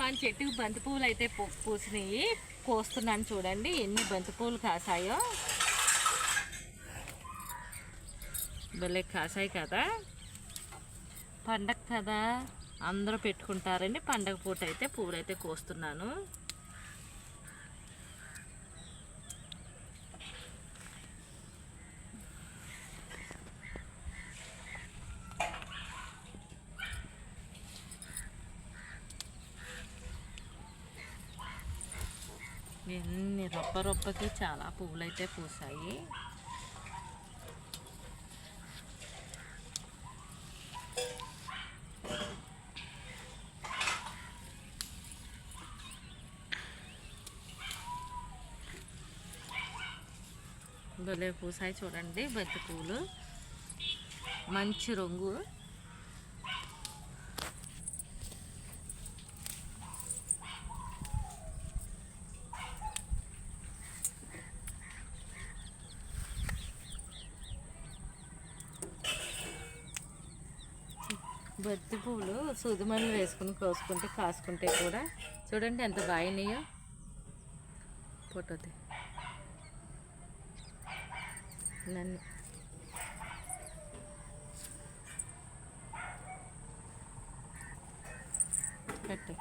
మన చెట్టుకు బంతి పువ్వులు అయితే పూసినాయి. కోస్తున్నాను చూడండి ఎన్ని బంతి పువ్వులు కాసాయో. భలే కాసాయి కదా. పండగ కదా అందరూ పెట్టుకుంటారండి పండగ పూట అయితే పువ్వులు అయితే కోస్తున్నాను. ఎన్ని రొప్ప రొప్పకి చాలా పువ్వులు అయితే పూసాయి. భలే పూసాయి చూడండి బంతి పువ్వులు మంచి రంగు. బంతి పువ్వులు సూదిమల్లి వేసుకుని కోసుకుంటే కాసుకుంటే కూడా చూడండి ఎంత బాగున్నాయో ఫోటోది నన్ను. కట్టే